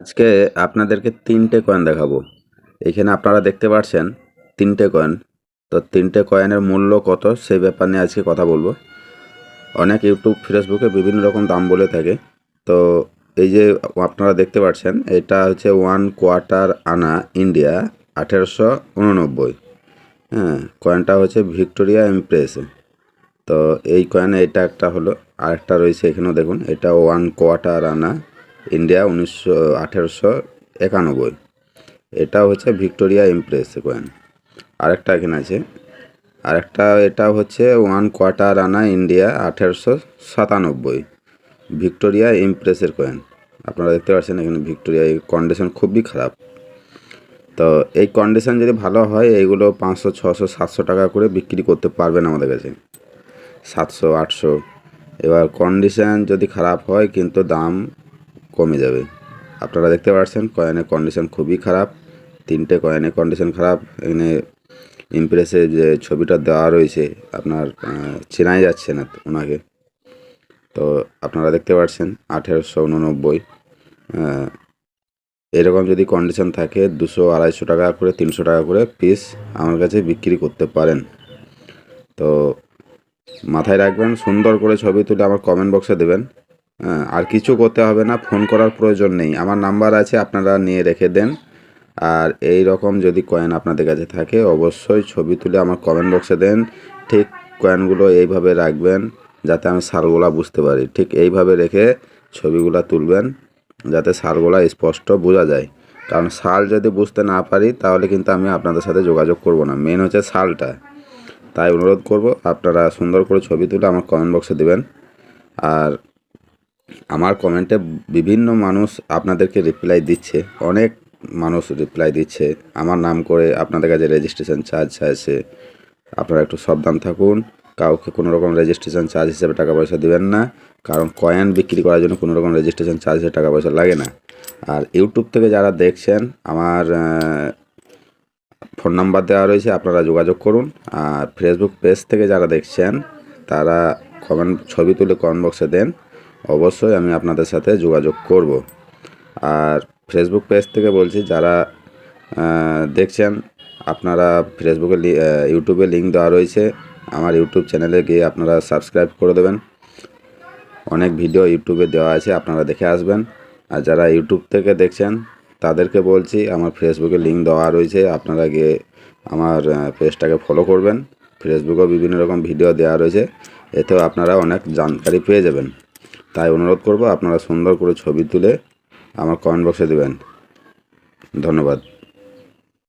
আজকে আপনাদেরকে তিনটে কয়েন দেখাবো। এখানে আপনারা দেখতে পাচ্ছেন তিনটে কয়েন তো তিনটে কয়েনের মূল্য কত সেই ব্যাপার নিয়ে আজকে কথা বলব। অনেক ইউটিউব ফেসবুকে বিভিন্ন রকম দাম বলে থাকে। তো এই যে আপনারা দেখতে পাচ্ছেন এটা হচ্ছে ওয়ান কোয়ার্টার আনা ইন্ডিয়া আঠেরোশো উননব্বই। হ্যাঁ কয়েনটা হচ্ছে ভিক্টোরিয়া এমপ্রেস তো এই কয়েন এটা একটা হলো, আরেকটা রয়েছে এখানেও দেখুন, এটা ওয়ান কোয়ার্টার আনা ইন্ডিয়া উনিশশো, আঠেরোশো একানব্বই। এটা হচ্ছে ভিক্টোরিয়া এমপ্রেস কয়েন। আরেকটা এখানে আছে। আরেকটা, এটা হচ্ছে ওয়ান কোয়ার্টার আনা ইন্ডিয়া আঠেরোশো সাতানব্বই। ভিক্টোরিয়া ইমপ্রেসের কয়েন। আপনারা দেখতে পাচ্ছেন এখানে ভিক্টোরিয়া, এই কন্ডিশন খুবই খারাপ। তো এই কন্ডিশন যদি ভালো হয়, এইগুলো পাঁচশো, ছশো, সাতশো টাকা করে বিক্রি করতে পারবেন আমাদের কাছে। সাতশো, আটশো। এবার কন্ডিশন যদি খারাপ হয়, কিন্তু দাম কমে যাবে। আপনারা দেখতে পাচ্ছেন কয়েনের কন্ডিশন খুবই খারাপ। তিনটে কয়েনের কন্ডিশন খারাপ। এখানে ইমপ্রেসে যে ছবিটা দেওয়া রয়েছে, আপনার চেনাই যাচ্ছে না ওনাকে। তো আপনারা দেখতে পাচ্ছেন, আঠেরোশো উননব্বই। এরকম যদি কন্ডিশন থাকে, দুশো আড়াইশো টাকা করে, তিনশো টাকা করে পিস আমার কাছে বিক্রি করতে পারেন। তো মাথায় রাখবেন, সুন্দর করে ছবি তুলে আমার কমেন্ট বক্সে দেবেন। আর কিছু করতে হবে না, ফোন করার প্রয়োজন নেই। আমার নাম্বার আছে, আপনারা নিয়ে রেখে দেন। আর এই রকম যদি কয়েন আপনাদের কাছে থাকে, অবশ্যই ছবি তুলে আমার কমেন্ট বক্সে দেন। ঠিক কয়েনগুলো এইভাবে রাখবেন, যাতে আমি সারগুলা বুঝতে পারি। ঠিক এইভাবে রেখে ছবিগুলা তুলবেন, যাতে সারগুলা স্পষ্ট বোঝা যায়। কারণ সাল যদি বুঝতে না পারি, তাহলে কিন্তু আমি আপনাদের সাথে যোগাযোগ করব না। মেন হচ্ছে সালটা তাই অনুরোধ করব, আপনারা সুন্দর করে ছবি তুলে আমার কমেন্ট বক্সে দেবেন। আর আমার কমেন্টে বিভিন্ন মানুষ আপনাদেরকে রিপ্লাই দিচ্ছে। অনেক মানুষ রিপ্লাই দিচ্ছে। আমার নাম করে আপনাদের কাছে রেজিস্ট্রেশন চার্জ চাইছে আপনারা একটু সাবধান থাকুন। কাউকে কোনো রকম রেজিস্ট্রেশন চার্জ হিসেবে টাকা পয়সা দিবেন না। কারণ কয়েন বিক্রি করার জন্য কোনো রকম রেজিস্ট্রেশন চার্জ হিসেবে টাকা পয়সা লাগে না। আর ইউটিউব থেকে যারা দেখছেন, আমার ফোন নাম্বার দেওয়া রয়েছে, আপনারা যোগাযোগ করুন। আর ফেসবুক পেজ থেকে যারা দেখছেন, তারা কমেন্ট ছবি তুলে কমেন্ট বক্সে দেন। অবশ্যই আমি আপনাদের সাথে যোগাযোগ করব। আর ফেসবুক পেজ থেকে বলছি, যারা দেখছেন, আপনারা ফেসবুকে ইউটিউবে লিঙ্ক দেওয়া রয়েছে। আমার ইউটিউব চ্যানেলে গিয়ে আপনারা সাবস্ক্রাইব করে দেবেন। অনেক ভিডিও ইউটিউবে দেওয়া আছে, আপনারা দেখে আসবেন। আর যারা ইউটিউব থেকে দেখছেন, তাদেরকে বলছি, আমার ফেসবুকে লিঙ্ক দেওয়া রয়েছে, আপনারা গিয়ে আমার পেজটাকে ফলো করবেন। ফেসবুকেও বিভিন্ন রকম ভিডিও দেওয়া রয়েছে। এতেও আপনারা অনেক জানকারি পেয়ে যাবেন। তাই অনুরোধ করব আপনারা সুন্দর করে ছবি তুলে আমার কমেন্ট বক্সে দেবেন। ধন্যবাদ।